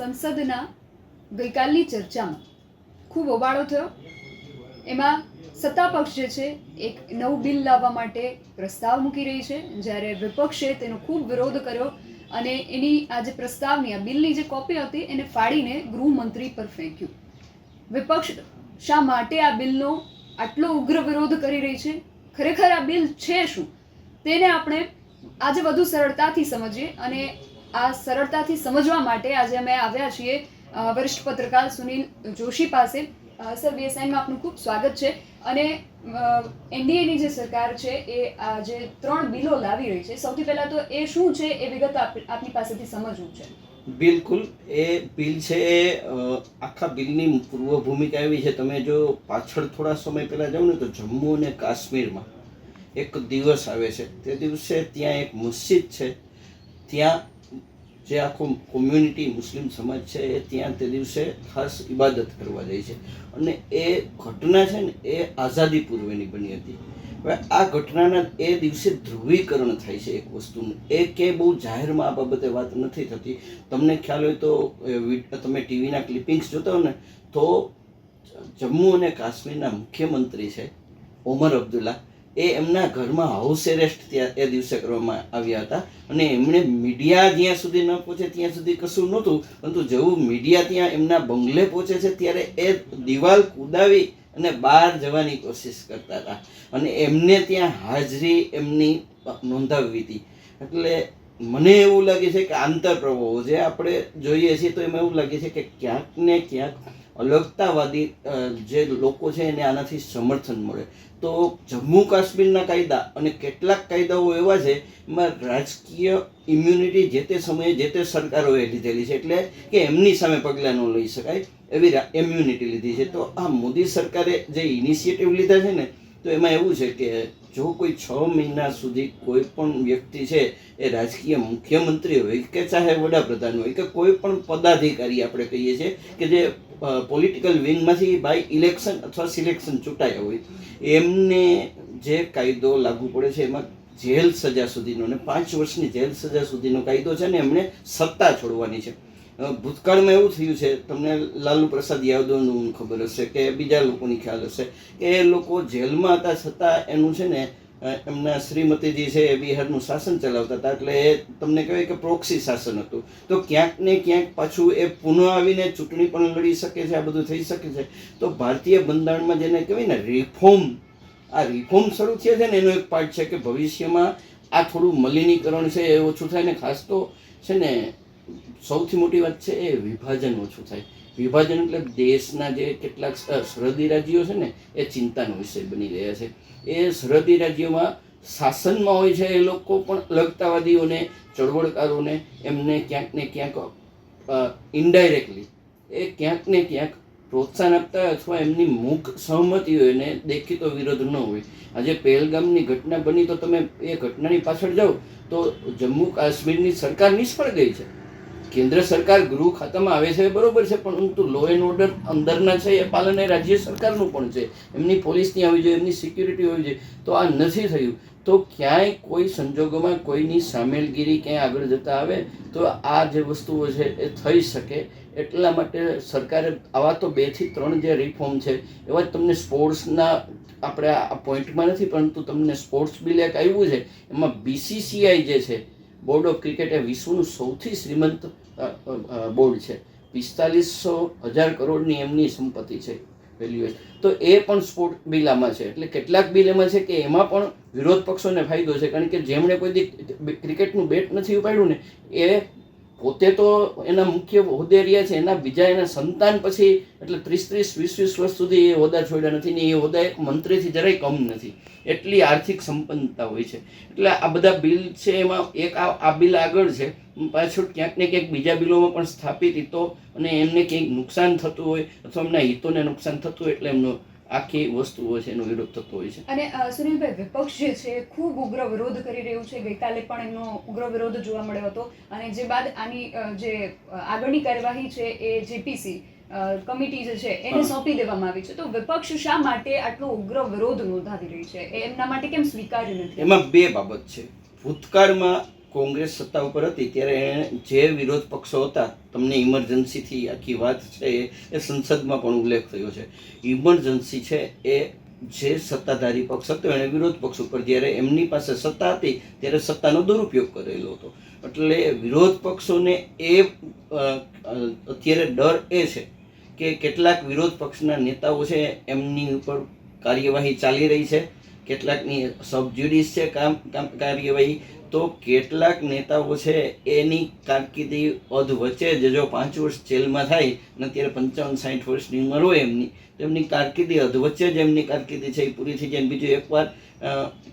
સંસદના ગઈકાલની ચર્ચામાં ખૂબ હોબાળો થયો. એમાં સત્તા પક્ષ જે છે, એક નવું બિલ લાવવા માટે પ્રસ્તાવ મૂકી રહી છે. જ્યારે વિપક્ષે તેનો ખૂબ વિરોધ કર્યો અને એની આ જે પ્રસ્તાવની, આ બિલની જે કોપી હતી, એને ફાડીને ગૃહમંત્રી પર ફેંક્યું. વિપક્ષ શા માટે આ બિલનો આટલો ઉગ્ર વિરોધ કરી રહી છે? ખરેખર આ બિલ છે શું? તેને આપણે આજે વધુ સરળતાથી સમજીએ અને આ સરળતાથી સમજવા માટે આજે અમે આવ્યા છીએ વરિષ્ઠ પત્રકાર સુનિલ જોશી પાસે. સર બીએસઆઈમાં આપનું ખૂબ સ્વાગત છે. અને એનડીએની જે સરકાર છે, એ આ જે ત્રણ બિલો લાવી રહી છે, સૌથી પહેલા તો એ શું છે, એ વિગત આપ- આપની પાસેથી સમજવું છે. બિલકુલ. એ બિલ છે, એ આખા બિલની પૂર્વ ભૂમિકા એવી છે. તમે જો પાછળ થોડા સમય પહેલાં જાઓ ને, તો જમ્મુ અને કાશ્મીરમાં એક દિવસ આવે છે. તે દિવસે ત્યાં એક મસ્જિદ છે. ત્યાં જે આખું કોમ્યુનિટી મુસ્લિમ સમાજ છે એ ત્યાં તે દિવસે ખાસ ઇબાદત કરવા જાય છે. અને એ ઘટના છે ને એ આઝાદી પૂર્વેની બની હતી. હવે આ ઘટનાના એ દિવસે ધ્રુવીકરણ થાય છે એક વસ્તુનું. એ કે બહુ જાહેરમાં આ બાબતે વાત નથી થતી. તમને ખ્યાલ હોય તો તમે ટીવીના ક્લિપિંગ્સ જોતા હો ને, તો જમ્મુ અને કાશ્મીરના મુખ્યમંત્રી છે, ઓમર અબ્દુલ્લા એ એમના ઘરમાં હાઉસ એરેસ્ટ ત્યાં એ દિવસે કરવામાં આવ્યા હતા. અને એમણે મીડિયા જ્યાં સુધી ન પહોંચે ત્યાં સુધી કશું નહોતું, પરંતુ જેવું મીડિયા ત્યાં એમના બંગલે પહોંચે છે, ત્યારે એ દિવાલ કુદાવી અને બહાર જવાની કોશિશ કરતા હતા. અને એમને ત્યાં હાજરી એમની નોંધાવી હતી. એટલે મને એવું લાગે છે કે આંતરપ્રવાહો જે આપણે જોઈએ છીએ તો એમાં એવું લાગે છે કે ક્યાંક ને ક્યાંક અલગતાવાદી જે લોકો છે એને આનાથી સમર્થન મળે. તો જમ્મુ કાશ્મીરના કાયદા અને કેટલાક કાયદાઓ એવા છે, એમાં રાજકીય ઇમ્યુનિટી જે તે સમયે જે તે સરકારોએ લીધેલી છે, એટલે કે એમની સામે પગલાં ન લઈ શકાય એવી ઇમ્યુનિટી લીધી છે. તો આ મોદી સરકારે જે ઇનિશિયેટિવ લીધા છે ને, તો એમાં એવું છે કે જો કોઈ છ મહિના સુધી કોઈ પણ વ્યક્તિ છે એ રાજકીય મુખ્યમંત્રી હોય કે ચાહે વડાપ્રધાન હોય કે કોઈ પણ પદાધિકારી આપણે કહીએ છીએ કે જે પોલિટિકલ વિંગમાંથી બાય ઇલેક્શન અથવા સિલેક્શન ચૂંટાયા હોય. એમને જે કાયદો લાગુ પડે છે, એમાં જેલ સજા સુધીનો અને પાંચ વર્ષની જેલ સજા સુધીનો કાયદો છે ને એમણે સત્તા છોડવાની છે. ભૂતકાળમાં એવું થયું છે, તમને લાલુ પ્રસાદ યાદવનું ખબર હશે કે બીજા લોકોની ખ્યાલ હશે કે એ લોકો જેલમાં હતા છતાં એનું છે ને એમના શ્રીમતીજી છે એ બિહારનું શાસન ચલાવતા હતા, એટલે એ તમને કહેવાય કે પ્રોક્સી શાસન હતું. તો ક્યાંક ને ક્યાંક પાછું એ પુનઃ આવીને ચૂંટણી પણ લડી શકે છે, આ બધું થઈ શકે છે. તો ભારતીય બંધારણમાં જેને કહેવાય ને રિફોર્મ આ રિફોર્મ શરૂ થયા છે ને, એનો એક પાર્ટ છે કે ભવિષ્યમાં આ થોડું મલિનીકરણ છે એ ઓછું થાય ને, ખાસ તો છે ને, સૌથી મોટી વાત છે એ વિભાજન ઓછું થાય. વિભાજન એટલે દેશના જે કેટલાક સરહદી રાજ્યો છે ને, એ ચિંતાનો વિષય બની રહ્યા છે. એ સરહદી રાજ્યોમાં શાસનમાં હોય છે એ લોકો પણ લગતાવાદીઓને ચળવળકારોને, એમને ક્યાંક ને ક્યાંક ઇન્ડાયરેક્ટલી એ ક્યાંક ને ક્યાંક પ્રોત્સાહન આપતા અથવા એમની મુખ સહમતી હોય ને દેખીતો વિરોધ ન હોય. આજે પહેલગામની ઘટના બની તો તમે એ ઘટનાની પાછળ જાઓ તો જમ્મુ કાશ્મીરની સરકાર નિષ્ફળ ગઈ છે. કેન્દ્ર સરકાર ગૃહ ખાતામાં આવે છે, બરોબર છે પરંતુ લો એન્ડ ઓર્ડર અંદરના છે, એ પાલન એ રાજ્ય સરકારનું પણ છે. એમની પોલીસની આવી જોઈએ, એમની સિક્યુરિટી હોવી જોઈએ. તો આ નથી થયું. તો ક્યાંય કોઈ સંજોગોમાં કોઈની સામેલગીરી ક્યાંય આગળ જતા આવે, તો આ જે વસ્તુઓ છે, એ થઈ શકે. એટલા માટે સરકારે આવા તો બેથી ત્રણ જે રિફોર્મ છે, એવા તમને સ્પોર્ટ્સના આપણે આ પોઈન્ટમાં નથી, પરંતુ તમને સ્પોર્ટ્સ બિલ એક આવ્યું છે, એમાં બીસીસીઆઈ જે છે બોર્ડ ઓફ ક્રિકેટ એ વિશ્વનું સૌથી શ્રીમંત બોર્ડ છે. પિસ્તાલીસો હજાર કરોડની એમની સંપત્તિ છે વેલ્યુએશન તો એ પણ સ્પોર્ટ બિલ આમાં છે. એટલે કેટલાક બિલ એમાં છે કે એમાં પણ વિરોધ પક્ષોને ફાયદો છે. કારણ કે જેમણે કોઈ ક્રિકેટનું બેટ નથી ઉપાડ્યું ને, એ પોતે તો એના મુખ્ય હોદ્દે રહ્યા છે, એના બીજા એના સંતાન પછી એટલે ત્રીસ ત્રીસ, વીસ વીસ વર્ષ સુધી એ હોદ્દા છોડ્યા નથી ને એ હોદ્દા એક મંત્રીથી જરાય કમ નથી. એટલી આર્થિક સંપન્નતા હોય છે. એટલે આ બધા બિલ છે એમાં એક આ બિલ આગળ છે. પાછળ ક્યાંક ને ક્યાંક બીજા બિલોમાં પણ સ્થાપિત હિતો અને એમને ક્યાંક નુકસાન થતું હોય અથવા એમના હિતોને નુકસાન થતું હોય એટલે એમનો આખી વસ્તુઓ છે એનો વિરોધ થતો હોય છે. અને સુનિલભાઈ વિપક્ષ જે છે ખૂબ ઉગ્ર વિરોધ કરી રહ્યું છે. ગઈકાલે પણ એમનો ઉગ્ર વિરોધ જોવા મળ્યો હતો. અને જે બાદ આની જે આગળની કાર્યવાહી છે એ જેપીસી કમિટી જે છે એને સોંપી દેવામાં આવી છે. તો વિપક્ષ શા માટે આટલો ઉગ્ર વિરોધ નોંધાવી રહી છે? એમના માટે કેમ સ્વીકાર્ય નથી? એમાં બે બાબત છે. ભૂતકાળમાં કોંગ્રેસ સત્તા ઉપર હતી, ત્યારે એણે જે વિરોધ પક્ષો હતા, તમને ઇમરજન્સીથી આખી વાત છે, એ સંસદમાં પણ ઉલ્લેખ થયો છે. ઇમરજન્સી છે એ જે સત્તાધારી પક્ષ હતો, એણે વિરોધ પક્ષ ઉપર જ્યારે એમની પાસે સત્તા હતી, ત્યારે સત્તાનો દુરુપયોગ કરેલો હતો. એટલે વિરોધ પક્ષોને એ અત્યારે ડર એ છે કે કેટલાક વિરોધ પક્ષના નેતાઓ છે, એમની ઉપર કાર્યવાહી ચાલી રહી છે, કેટલાકની સબજ્યુડિસ છે, કામ કામ, કાર્યવાહી તો કેટલાક નેતાઓ છે, એની કારકિર્દી અધ વચ્ચે જ જો પાંચ વર્ષ જેલમાં થાય, અને અત્યારે પંચાવન સાઠ વર્ષની ઉંમર હોય એમની, તો એમની કારકિર્દી અધ વચ્ચે જ એમની કારકિર્દી છે, એ પૂરી થઈ જાય. બીજું એકવાર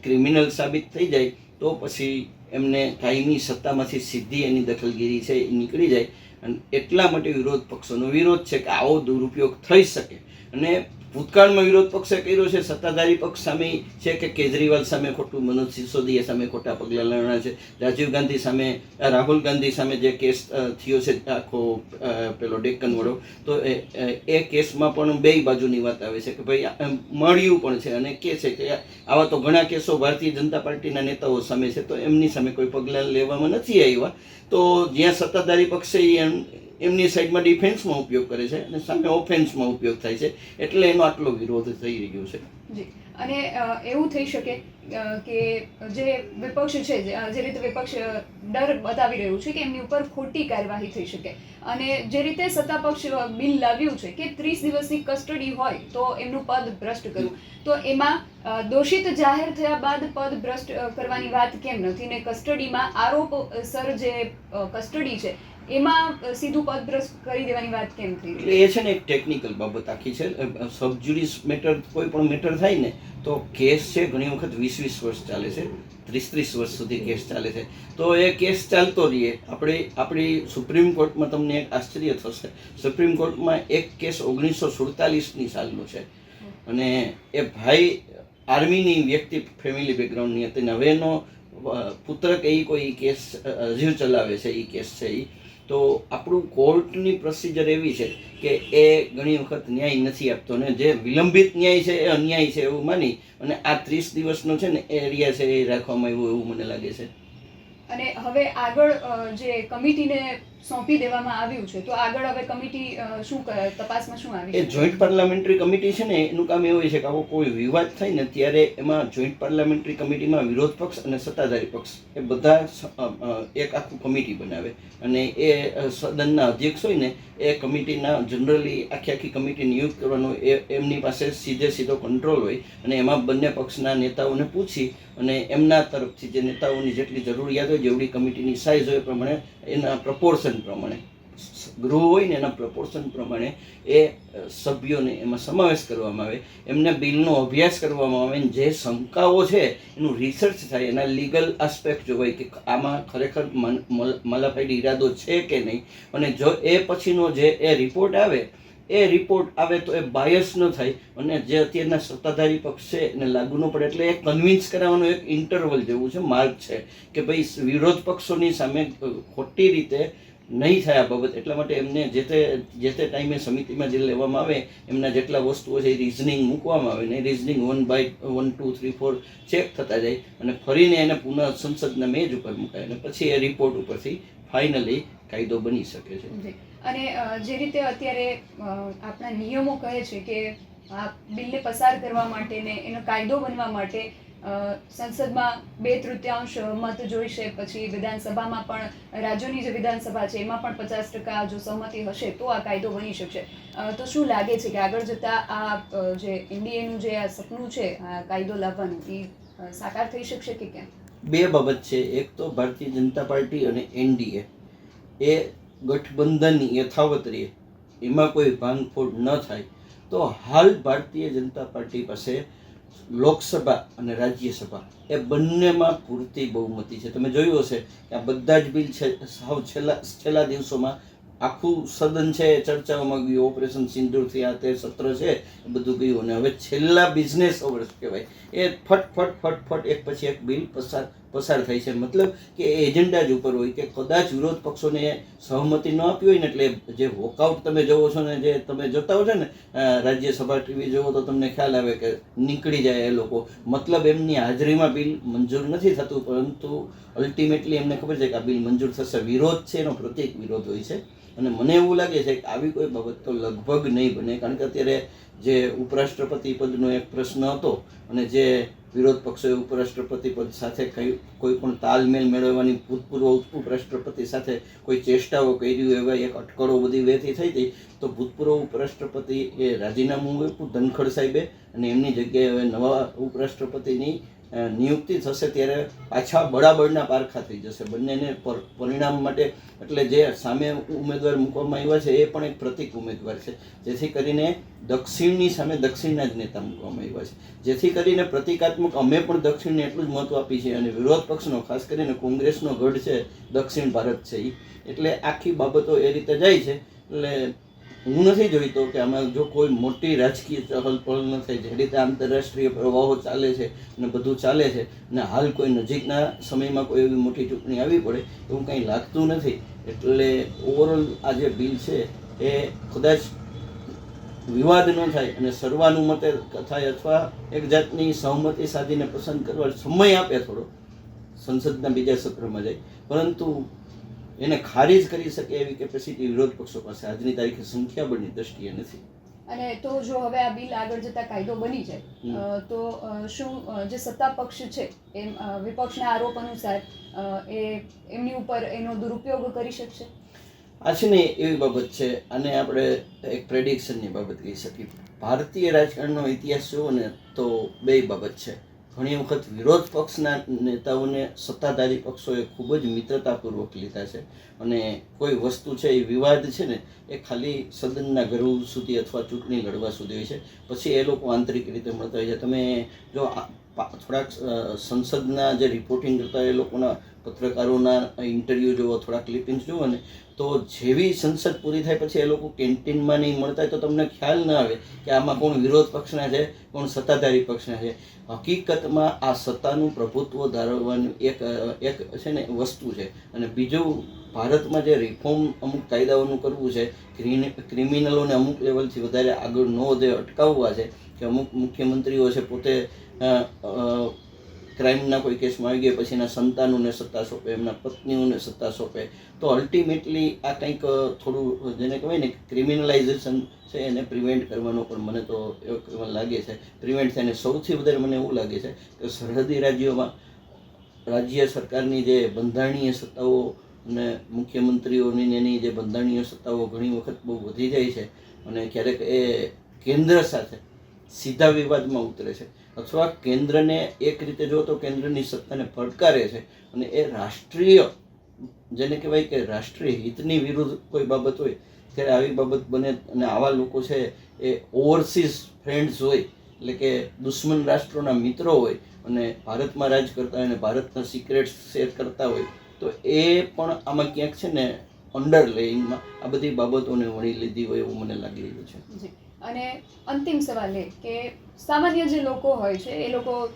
ક્રિમિનલ સાબિત થઈ જાય, તો પછી એમને કાયમી સત્તામાંથી સીધી એની દખલગીરી છે, એ નીકળી જાય. અને એટલા માટે વિરોધ પક્ષોનો વિરોધ છે કે આવો દુરુપયોગ થઈ શકે. અને ભૂતકાળમાં વિરોધ પક્ષે કર્યો છે, સત્તાધારી પક્ષ સામે છે કે કેજરીવાલ સામે ખોટું, મનોજ સિસોદિયા સામે ખોટા પગલાં લેવાના છે, રાજીવ ગાંધી સામે રાહુલ ગાંધી સામે જે કેસ થયો છે, આખો પેલો ડેક્કન વડો તો એ કેસમાં પણ બે બાજુની વાત આવે છે કે ભાઈ મળ્યું પણ છે અને કે છે કે આવા તો ઘણા કેસો ભારતીય જનતા પાર્ટીના નેતાઓ સામે છે, તો એમની સામે કોઈ પગલાં લેવામાં નથી આવ્યા. તો જ્યાં સત્તાધારી પક્ષે એમ એમની સાઈડમાં ડિફેન્સમાં ઉપયોગ કરે છે અને સામે ઓફેન્સમાં ઉપયોગ થાય છે. એટલે એનો આટલો વિરોધ થઈ રહ્યો છે. અને એવું થઈ શકે કે જે વિપક્ષ છે, જે રીતે વિપક્ષ ડર બતાવી રહ્યું છે કે એમની ઉપર ખોટી કાર્યવાહી થઈ શકે. અને જે રીતે સત્તા પક્ષ બિલ લાવ્યું છે કે ત્રીસ દિવસની કસ્ટડી હોય તો એમનું પદ ભ્રષ્ટ કરવું. તો એમાં દોષિત જાહેર થયા બાદ પદ ભ્રષ્ટ કરવાની વાત કેમ નથી? ને કસ્ટડીમાં આરોપ સર જે કસ્ટડી છે એમાં સીધું પદ કરી દેવાની વાત કેમ થઈ? એટલે એ છે ને એક ટેકનિકલ બાબત આખી છે. સબજ્યુડિસ મેટર કોઈ પણ મેટર થાય ને, તો કેસ છે, ઘણી વખત વીસ વીસ વર્ષ ચાલે છે ત્રીસ ત્રીસ વર્ષ સુધી કેસ ચાલે છે. તો એ કેસ ચાલતો રહીએ. આપણે, આપણી સુપ્રીમ કોર્ટમાં તમને એક આશ્ચર્ય થશે. સુપ્રીમ કોર્ટમાં એક કેસ ઓગણીસો સુડતાલીસની સાલનો છે. અને એ ભાઈ આર્મીની વ્યક્તિ ફેમિલી બેકગ્રાઉન્ડની હતી ને, હવે એનો પુત્ર કે એ કોઈ કેસ હજી ચલાવે છે એ કેસ છે એ તો આપણું કોર્ટની પ્રોસિજર એવી છે કે એ ઘણી વખત ન્યાય નથી આપતો ને જે વિલંબિત ન્યાય છે એ અન્યાય છે એવું માની અને આ ત્રીસ દિવસનો છે ને એરિયા છે એ રાખવામાં આવ્યો એવું મને લાગે છે. અને હવે આગળ જે કમિટીને સોંપી દેવામાં આવ્યું છે. તો આગળ હવે કમિટી શું તપાસમાં શું આવી એ જોઈન્ટ પાર્લામેન્ટરી કમિટી છે ને એનું કામ એવું છે કે આવો કોઈ વિવાદ થાય ને ત્યારે એમાં જોઈન્ટ પાર્લામેન્ટરી કમિટીમાં વિરોધ પક્ષ અને સત્તાધારી પક્ષ એ બધા એક આખું કમિટી બનાવે. અને એ સદનના અધ્યક્ષ હોય ને એ કમિટીના જનરલી આખી આખી કમિટી નિયુક્ત કરવાનો એ એમની પાસે સીધે સીધો કંટ્રોલ હોય. અને એમાં બંને પક્ષના નેતાઓને પૂછી અને એમના તરફથી જે નેતાઓની જેટલી જરૂરિયાત હોય જેવડી કમિટીની સાઇઝ હોય એ પ્રમાણે એના પ્રપોર્શન પ્રમાણે, ગૃહ હોય ને એના પ્રપોર્શન પ્રમાણે એ સભ્યોને એમાં સમાવેશ કરવામાં આવે. એમના બિલનો અભ્યાસ કરવામાં આવે અને જે શંકાઓ છે, એનું રિસર્ચ થાય, એના લીગલ આસ્પેક્ટ જોવાય કે આમાં ખરેખર મલાફાઈડ ઈરાદો છે કે નહીં, અને જો એ પછીનો જે એ રિપોર્ટ આવે, એ રિપોર્ટ આવે તો એ બાયસ ન થાય, અને જે અત્યારના સત્તાધારી પક્ષ છે, એને લાગુ ન પડે. એટલે એ કન્વિન્સ કરાવવાનો એક ઇન્ટરવલ જેવું છે, માર્ગ છે, કે ભાઈ વિરોધ પક્ષોની સામે ખોટી રીતે નહીં થાય બાબત. એટલા માટે એમને જે તે જે તે ટાઈમે સમિતિમાં જે લેવામાં આવે, એમના જેટલા વસ્તુઓ છે એ રિઝનિંગ મૂકવામાં આવે ને reasoning one by one two three four check થતા જાય અને ફરીને એને પુનઃ સંસદના મેજ ઉપર મુકાય અને પછી એ રિપોર્ટ ઉપરથી ફાઇનલી કાયદો બની શકે છે. અને જે રીતે અત્યારે આપણા નિયમો કહે છે કે આ બિલને પસાર કરવા માટે ને એનો કાયદો બનવા માટે સંસદમાં બે તૃતીયાંશ મત જોઈશે, પછી વિધાનસભામાં પણ રાજ્યોની જે વિધાનસભા છે, એમાં પણ પચાસ ટકા જો સહમતિ હશે, તો આ કાયદો બની શકશે. તો શું લાગે છે કે આગળ જતા આ જે એનડીએનું જે આ સપનું છે, આ કાયદો લાવવાનું એ સાકાર થઈ શકશે કે કેમ? બે બાબત છે. એક તો ભારતીય જનતા પાર્ટી અને એનડીએ, એ ગઠબંધન યથાવત રહે, એમાં કોઈ ભાંગફોડ ન થાય. તો હાલ ભારતીય જનતા પાર્ટી પાસે લોકસભા અને રાજ્યસભા, એ બંનેમાં પૂરતી બહુમતી છે. તમે જોયું હશે કે આ બધા જ બિલ છે, સાવ છેલ્લા છેલ્લા દિવસોમાં આખું સદન છે, ચર્ચાઓમાં ગયું, ઓપરેશન સિંદૂરથી આ તે સત્ર છે, એ બધું ગયું. અને હવે છેલ્લા બિઝનેસ અવર્સ કહેવાય. એ ફટ ફટ ફટ ફટ, એક પછી એક બિલ પસાર પસાર થાય છે. મતલબ કે એ એજન્ડા જ ઉપર હોય કે કદાચ વિરોધ પક્ષોને સહમતિ ન આપી હોય ને એટલે જે વોકઆઉટ તમે જોવો છો ને, જે તમે જોતા હો છો ને રાજ્યસભા ટીવી જોવો તો તમને ખ્યાલ આવે કે નીકળી જાય એ લોકો. મતલબ એમની હાજરીમાં બિલ મંજૂર નથી થતું, પરંતુ અલ્ટિમેટલી એમને ખબર છે કે આ બિલ મંજૂર થશે. વિરોધ છે, એનો પ્રત્યેક વિરોધ હોય છે. અને મને એવું લાગે છે કે આવી કોઈ બાબત તો લગભગ નહીં બને, કારણ કે અત્યારે જે ઉપરાષ્ટ્રપતિ પદનો એક પ્રશ્ન હતો અને જે વિરોધ પક્ષોએ ઉપરાષ્ટ્રપતિ પદ સાથે કઈ પણ તાલમેલ મેળવવાની ભૂતપૂર્વ ઉપરાષ્ટ્રપતિ સાથે કોઈ ચેષ્ટાઓ કરી એવા એક અટકળો બધી વહેતી થઈ હતી. તો ભૂતપૂર્વ ઉપરાષ્ટ્રપતિ એ રાજીનામું આપ્યું ધનખડ સાહેબે અને એમની જગ્યાએ હવે નવા ઉપરાષ્ટ્રપતિની નિયુક્તિ થશે ત્યારે પાછા બળાબળના પારખા થઈ જશે. બંનેને પર- પરિણામ માટે એટલે જે સામે ઉમેદવાર મૂકવામાં આવ્યા છે, એ પણ એક પ્રતિક ઉમેદવાર છે. જેથી કરીને દક્ષિણની સામે દક્ષિણના જ નેતા મૂકવામાં આવ્યા છે. જેથી કરીને પ્રતિકાત્મક અમે પણ દક્ષિણને એટલું જ મહત્વ આપી છે અને વિરોધ પક્ષનો, ખાસ કરીને કોંગ્રેસનો ગઢ છે, દક્ષિણ ભારત છે એ એટલે આખી બાબતો એ રીતે જાય છે. એટલે હું નથી જોઈતો કે આમાં જો કોઈ મોટી રાજકીય ચહલપહલ ન થાય, જે રીતે આંતરરાષ્ટ્રીય પ્રવાહો ચાલે છે અને બધું ચાલે છે અને હાલ કોઈ નજીકના સમયમાં કોઈ એવી મોટી ચૂંટણી આવી પડે, એવું કંઈ લાગતું નથી. એટલે ઓવરઓલ આ જે બિલ છે એ કદાચ વિવાદ ન થાય અને સર્વાનુમતે થાય અથવા એક જાતની સહમતિ સાધીને પસંદ કરવા સમય આપે થોડો, સંસદના બીજા સત્રમાં જાય. પરંતુ એને ખારીજ કરી શકે એવી કેપેસિટી વિરોધ પક્ષો પાસે આજની તારીખે સંખ્યાબળની દ્રષ્ટિએ નથી. અને તો જો હવે આ બિલ આગળ જતા કાયદો બની જાય તો શું જે સત્તા પક્ષ છે એમ વિપક્ષના આરોપ અનુસાર એ એમની ઉપર એનો દુરુપયોગ કરી શકશે? આ છે ને એવી બાબત છે અને આપણે એક પ્રેડિક્શનની બાબત કહી શકીએ. ભારતીય રાજકારણનો ઇતિહાસ જોવો ને તો બે બાબત છે. ઘણી વખત વિરોધ પક્ષના નેતાઓને સત્તાધારી પક્ષોએ ખૂબ જ મિત્રતાપૂર્વક લીધા છે. અને કોઈ વસ્તુ છે એ વિવાદ છે ને, એ ખાલી સદનના ગૃહ સુધી અથવા ચૂંટણી લડવા સુધી હોય છે. પછી એ લોકો આંતરિક રીતે મળતા હોય છે. તમે જો થોડાક સંસદના જે રિપોર્ટિંગ કરતા એ લોકોના પત્રકારોના ઇન્ટરવ્યૂ જુઓ થોડા ક્લિપિંગ્સ જુઓ ને, તો જેવી સંસદ પૂરી થાય પછી એ લોકો કેન્ટીનમાં નહીં મળતા હોય તો તમને ખ્યાલ ના આવે કે આમાં કોણ વિરોધ પક્ષના છે, કોણ સત્તાધારી પક્ષના છે. હકીકતમાં આ સત્તાનું પ્રભુત્વ ધારવવાનું એક એક છે ને વસ્તુ છે. અને બીજું, ભારતમાં જે રિફોર્મ અમુક કાયદાઓનું કરવું છે ક્રિમિનલોને અમુક લેવલથી વધારે આગળ ન વધે, અટકાવવા છે, કે અમુક મુખ્યમંત્રીઓ છે પોતે ક્રાઇમના કોઈ કેસમાં આવી ગયા, પછી એના સંતાનોને સત્તા સોંપે, એમના પત્નીઓને સત્તા સોંપે. તો અલ્ટિમેટલી આ કંઈક થોડું, જેને કહેવાય ને ક્રિમિનલાઇઝેશન છે, એને પ્રિવેન્ટ કરવાનો પણ મને તો એવું લાગે છે. પ્રિવેન્ટ થાય સૌથી વધારે મને એવું લાગે છે કે સરહદી રાજ્યોમાં રાજ્ય સરકારની જે બંધારણીય સત્તાઓ અને મુખ્યમંત્રીઓની એની જે બંધારણીય સત્તાઓ ઘણી વખત બહુ વધી જાય છે અને ક્યારેક એ કેન્દ્ર સાથે સીધા વિવાદમાં ઉતરે છે. અથવા કેન્દ્રને એક રીતે જો તો કેન્દ્રની સત્તાને પડકારે છે અને એ રાષ્ટ્રીય, જેને કહેવાય કે રાષ્ટ્રીય હિતની વિરુદ્ધ કોઈ બાબત હોય, ત્યારે આવી બાબત બને અને આવા લોકો છે એ ઓવરસીઝ ફ્રેન્ડ્સ હોય, એટલે કે દુશ્મન રાષ્ટ્રોના મિત્રો હોય અને ભારતમાં રાજ કરતા હોય અને ભારતના સિક્રેટ શેર કરતા હોય, તો એ પણ આમાં ક્યાંક છે ને અંડરલેઇંગમાં આ બધી બાબતોને વણી લીધી હોય એવું મને લાગી રહ્યું છે. અને અંતિમ સવાલ એ કે સામાન્ય જે લોકો હોય છે, એ લોકો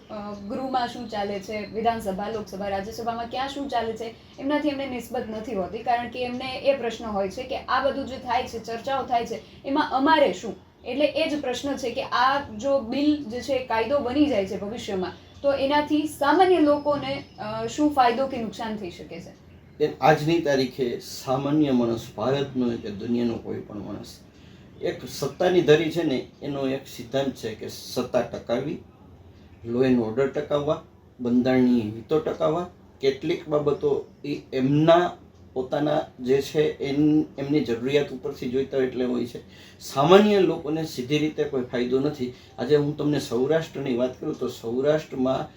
ગૃહમાં શું ચાલે છે, વિધાનસભા, લોકસભા, રાજ્યસભામાં ક્યાં શું ચાલે છે, એમનાથી એમને નિસ્બત નથી હોતી. કારણ કે એમને એ પ્રશ્ન હોય છે કે આ બધું જે થાય છે, ચર્ચાઓ થાય છે, એમાં અમારે શું? એટલે એ જ પ્રશ્ન છે કે આ જો બિલ જે છે, કાયદો બની જાય છે ભવિષ્યમાં, તો એનાથી સામાન્ય લોકોને શું ફાયદો કે નુકસાન થઈ શકે છે? આજની તારીખે સામાન્ય માણસ ભારતનો કે દુનિયાનો કોઈ પણ માણસ એક સત્તાની ધરી છે ને એનો એક સિદ્ધાંત છે કે સત્તા ટકાવવી લો એન્ડ ઓર્ડર ટકાવવા બંધારણીય હિતો ટકાવવા. કેટલીક બાબતો એ એમના પોતાના જે છે એમ એમની જરૂરિયાત ઉપરથી જોઈતા એટલે હોય છે. સામાન્ય લોકોને સીધી રીતે કોઈ ફાયદો નથી. આજે હું તમને સૌરાષ્ટ્રની વાત કરું તો સૌરાષ્ટ્રમાં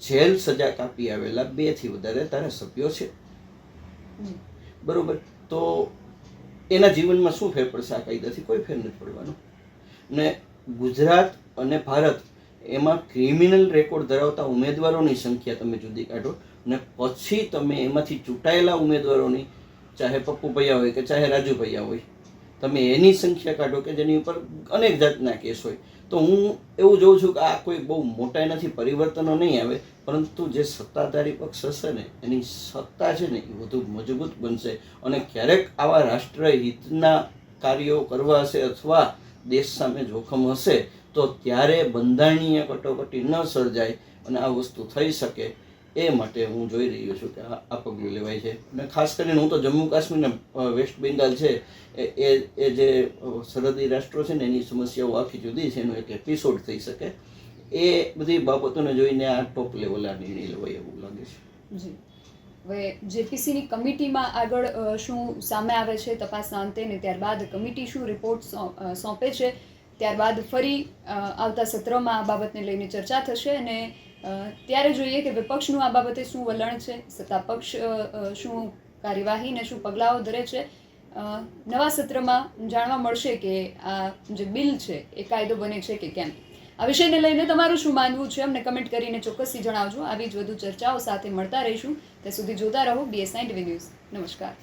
જેલ સજા કાપી આવેલા બેથી વધારે ધારાસભ્યો છે. બરોબર? તો એના જીવનમાં શું ફેર પડશે? આ કાયદાથી કોઈ ફેર નથી પડવાનો. ને ગુજરાત અને ભારત એમાં ક્રિમિનલ રેકોર્ડ ધરાવતા ઉમેદવારોની સંખ્યા તમે જુદી કાઢો ને પછી તમે એમાંથી ચૂંટાયેલા ઉમેદવારોની, ચાહે પપ્પુ ભૈયા હોય કે ચાહે રાજુ ભૈયા હોય, તમે એની સંખ્યા કાઢો કે જેની ઉપર અનેક જાતના કેસ હોય. તો હું એવું જોઉં છું કે આ કોઈ બહુ મોટા નથી, પરિવર્તનો નહીં આવે, પરંતુ જે સત્તાધારી પક્ષ હશે ને, એની સત્તા છે ને એ વધુ મજબૂત બનશે. અને ક્યારેક આવા રાષ્ટ્ર હિતના કાર્યો કરવા હશે અથવા દેશ સામે જોખમ હશે, તો ત્યારે બંધારણીય કટોકટી ન સર્જાય અને આ વસ્તુ થઈ શકે. એ માટે હું જોઈ રહ્યો છું કે આ પગલું લેવાય છે. અને ખાસ કરીને હું તો જમ્મુ કાશ્મીર વેસ્ટ બેંગાલ છે, એ એ જે સરહદી રાષ્ટ્રો છે ને એની સમસ્યાઓ આખી જુદી છે, એનો એક એપિસોડ થઈ શકે. એ બધી બાબતોને જોઈને આ ટોપ લેવલે આ નિર્ણય લેવાય એવું લાગે છે. હવે જેપીસીની કમિટીમાં આગળ શું સામે આવે છે તપાસના અંતે ને ત્યારબાદ કમિટી શું રિપોર્ટ સોંપે છે, ત્યારબાદ ફરી આવતા સત્રમાં આ બાબતને લઈને ચર્ચા થશે અને ત્યારે જોઈએ કે વિપક્ષનું આ બાબતે શું વલણ છે સત્તા પક્ષ શું કાર્યવાહી ને શું પગલાઓ ધરે છે? નવા સત્રમાં જાણવા મળશે કે આ જે બિલ છે એ કાયદો બને છે કે કેમ. આ વિષયને લઈને તમારું શું માનવું છે? અમને કમેન્ટ કરીને ચોક્કસથી જણાવજો. આવી જ વધુ ચર્ચાઓ સાથે મળતા રહીશું. ત્યાં સુધી જોતા રહો બીએસ નાઇન ટીવી ન્યૂઝ નમસ્કાર.